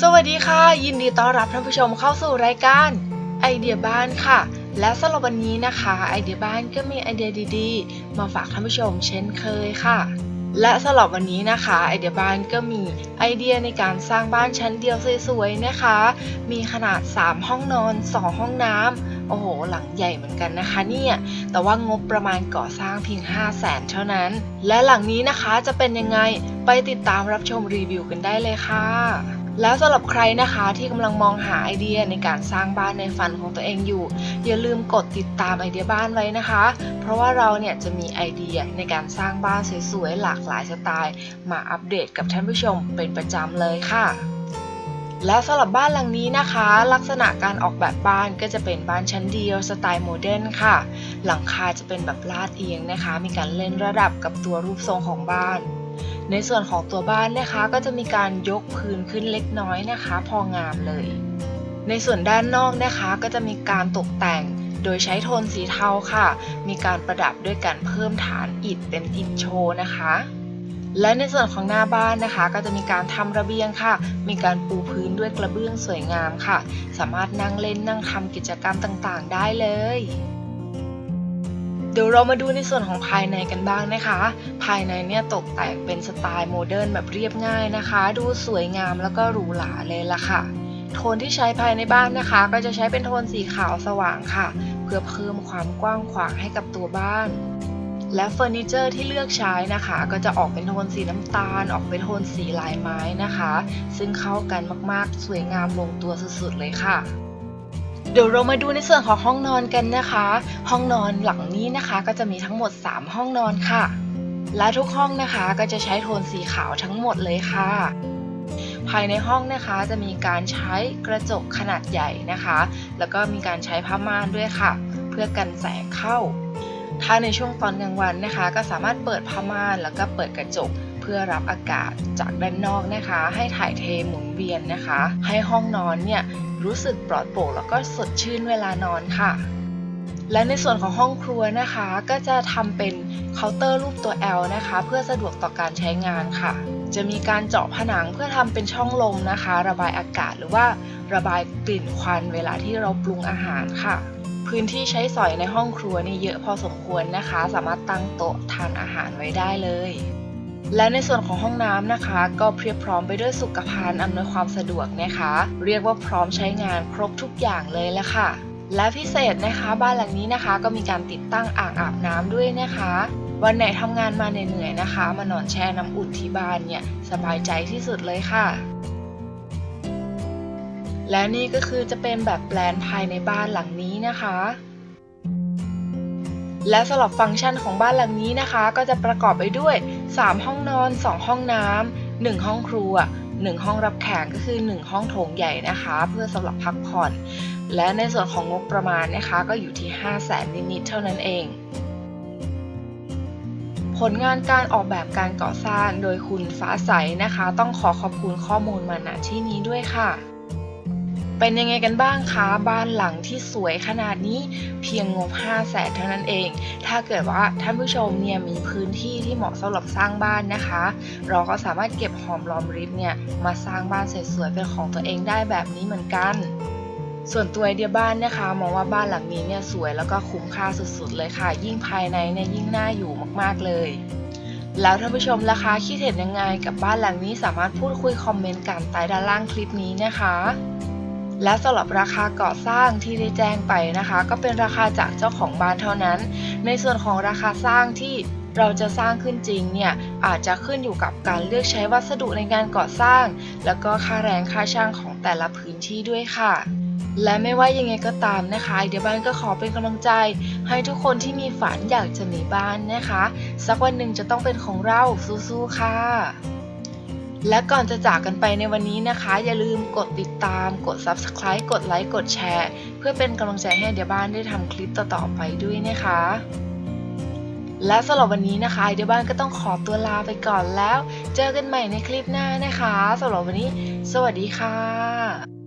สวัสดีค่ะ ยินดีต้อนรับท่านผู้ชมเข้าสู่รายการไอเดียบ้านค่ะ และสำหรับวันนี้นะคะไอเดียบ้านก็มีไอเดียดีๆ มาฝากท่านผู้ชมเช่นเคยค่ะ และสำหรับวันนี้นะคะไอเดียบ้านก็มีไอเดียในการสร้างบ้านชั้นเดียวสวยๆนะคะ มีขนาด 3 ห้องนอน 2 ห้องน้ำ โอ้โห หลังใหญ่เหมือนกันนะคะเนี่ย แต่ว่างบประมาณก่อสร้างเพียง 5 0 0แสนเท่านั้น และหลังนี้นะคะจะเป็นยังไง ไปติดตามรับชมรีวิวกันได้เลยค่ะแล้วสำหรับใครนะคะที่กำลังมองหาไอเดียในการสร้างบ้านในฝันของตัวเองอยู่ อย่าลืมกดติดตามไอเดียบ้านไว้นะคะ เพราะว่าเราเนี่ยจะมีไอเดียในการสร้างบ้านสวยๆหลากหลายสไตล์ มาอัปเดตกับท่านผู้ชมเป็นประจำเลยค่ะ แล้วสำหรับบ้านหลังนี้นะคะ ลักษณะการออกแบบบ้านก็จะเป็นบ้านชั้นเดียวสไตล์โมเดิร์นค่ะ หลังคาจะเป็นแบบลาดเอียงนะคะ มีการเล่นระดับกับตัวรูปทรงของบ้าน ในส่วนของตัวบ้านนะคะก็จะมีการยกพื้นขึ้นเล็กน้อยนะคะ พองามเลย ในส่วนด้านนอกนะคะก็จะมีการตกแต่งโดยใช้โทนสีเทาค่ะ มีการประดับด้วยการเพิ่มฐานอิฐเป็นอิฐโชว์นะคะ และในส่วนของหน้าบ้านนะคะ ก็จะมีการทำระเบียงค่ะ มีการปูพื้นด้วยกระเบื้องสวยงามค่ะ สามารถนั่งเล่นนั่งทำกิจกรรมต่างๆ ได้เลยเดี๋ยวเรามาดูในส่วนของภายในกันบ้างนะคะ ภายในเนี่ยตกแต่งเป็นสไตล์โมเดิร์นแบบเรียบง่ายนะคะ ดูสวยงามแล้วก็หรูหราเลยล่ะค่ะ โทนที่ใช้ภายในบ้านนะคะ ก็จะใช้เป็นโทนสีขาวสว่างค่ะ เพื่อเพิ่มความกว้างขวางให้กับตัวบ้าน และเฟอร์นิเจอร์ที่เลือกใช้นะคะ ก็จะออกเป็นโทนสีน้ำตาล ออกเป็นโทนสีลายไม้นะคะ ซึ่งเข้ากันมากๆ สวยงามลงตัวสุดๆเลยค่ะเดี๋ยวเรามาดูในส่วนของห้องนอนกันนะคะ ห้องนอนหลังนี้นะคะ ก็จะมีทั้งหมด 3 ห้องนอนค่ะ และทุกห้องนะคะก็จะใช้โทนสีขาวทั้งหมดเลยค่ะ ภายในห้องนะคะจะมีการใช้กระจกขนาดใหญ่นะคะ แล้วก็มีการใช้ผ้าม่านด้วยค่ะ เพื่อกันแสงเข้า ถ้าในช่วงตอนกลางวันนะคะ ก็สามารถเปิดผ้าม่านแล้วก็เปิดกระจกเพื่อรับอากาศจากด้านนอกนะคะ ให้ถ่ายเทหมุนเวียนนะคะ ให้ห้องนอนเนี่ยรู้สึกปลอดโปร่งแล้วก็สดชื่นเวลานอนค่ะ และในส่วนของห้องครัวนะคะ ก็จะทำเป็นเคาน์เตอร์รูปตัว L นะคะ เพื่อสะดวกต่อการใช้งานค่ะ จะมีการเจาะผนังเพื่อทำเป็นช่องลมนะคะ ระบายอากาศหรือว่าระบายกลิ่นควันเวลาที่เราปรุงอาหารค่ะ พื้นที่ใช้สอยในห้องครัวนี่เยอะพอสมควรนะคะ สามารถตั้งโต๊ะทานอาหารไว้ได้เลย และในส่วนของห้องน้ำนะคะ ก็เพียบพร้อมไปด้วยสุขภัณฑ์อำนวยความสะดวกนะคะ เรียกว่าพร้อมใช้งานครบทุกอย่างเลยละค่ะ และพิเศษนะคะบ้านหลังนี้นะคะก็มีการติดตั้งอ่างอาบน้ำด้วยนะคะวันไหนทำงานมาเหนื่อยๆนะคะ มานอนแช่น้ำอุ่นที่บ้านเนี่ย สบายใจที่สุดเลยค่ะ และนี่ก็คือจะเป็นแบบแปลนภายในบ้านหลังนี้นะคะ และสำหรับฟังก์ชันของบ้านหลังนี้นะคะ ก็จะประกอบไปด้วย 3 ห้องนอน 2 ห้องน้ำ1ห้องครัว 1 ห้องรับแขกก็คือ 1 ห้องโถงใหญ่นะคะ เพื่อสำหรับพักผ่อน และในส่วนของงบประมาณนะคะ ก็อยู่ที่ 5 0 0แสนนิดๆเท่านั้นเอง ผลงานการออกแบบการก่อสร้างโดยคุณฟ้าใสนะคะ ต้องขอขอบคุณข้อมูลมาณที่นี้ด้วยค่ะ เป็นยังไงกันบ้างคะบ้านหลังที่สวยขนาดนี้เพียงงบ5 0 0แสนเท่านั้นเอง ถ้าเกิดว่าท่านผู้ชมเนี่ยมีพื้นที่ที่เหมาะสำหรับสร้างบ้านนะคะ เราก็สามารถเก็บหอมรอมริบเนี่ยมาสร้างบ้านสวยๆเป็นของตัวเองได้แบบนี้เหมือนกันส่วนตัวไอเดียบ้านนะคะ มองว่าบ้านหลังนี้เนี่ยสวยแล้วก็คุ้มค่าสุดๆเลยค่ะ ยิ่งภายในเนี่ยยิ่งน่าอยู่มากๆเลย แล้วท่านผู้ชมล่ะคะคิดเห็นยังไงกับบ้านหลังนี้สามารถพูดคุยคอมเมนต์กันใต้ด้านล่างคลิปนี้นะคะ และสำหรับราคาก่อสร้างที่ได้แจ้งไปนะคะ ก็เป็นราคาจากเจ้าของบ้านเท่านั้น ในส่วนของราคาสร้างที่เราจะสร้างขึ้นจริงเนี่ยอาจจะขึ้นอยู่กับการเลือกใช้วัสดุในการก่อสร้าง แล้วก็ค่าแรงค่าช่างของแต่ละพื้นที่ด้วยค่ะ และไม่ว่ายังไงก็ตามนะคะเดี๋ยวบ้านก็ขอเป็นกำลังใจ ให้ทุกคนที่มีฝันอยากจะมีบ้านนะคะ สักวันหนึ่งจะต้องเป็นของเราสู้ๆค่ะ และก่อนจะจากกันไปในวันนี้นะคะ อย่าลืมกดติดตาม กด Subscribe กดไลค์กดแชร์ เพื่อเป็นกำลังใจให้เดียบ้านได้ทำคลิปต่อๆไปด้วยนะคะ และสำหรับวันนี้นะคะเดียบ้านก็ต้องขอตัวลาไปก่อนแล้ว เจอกันใหม่ในคลิปหน้านะคะสำหรับวันนี้ สวัสดีค่ะ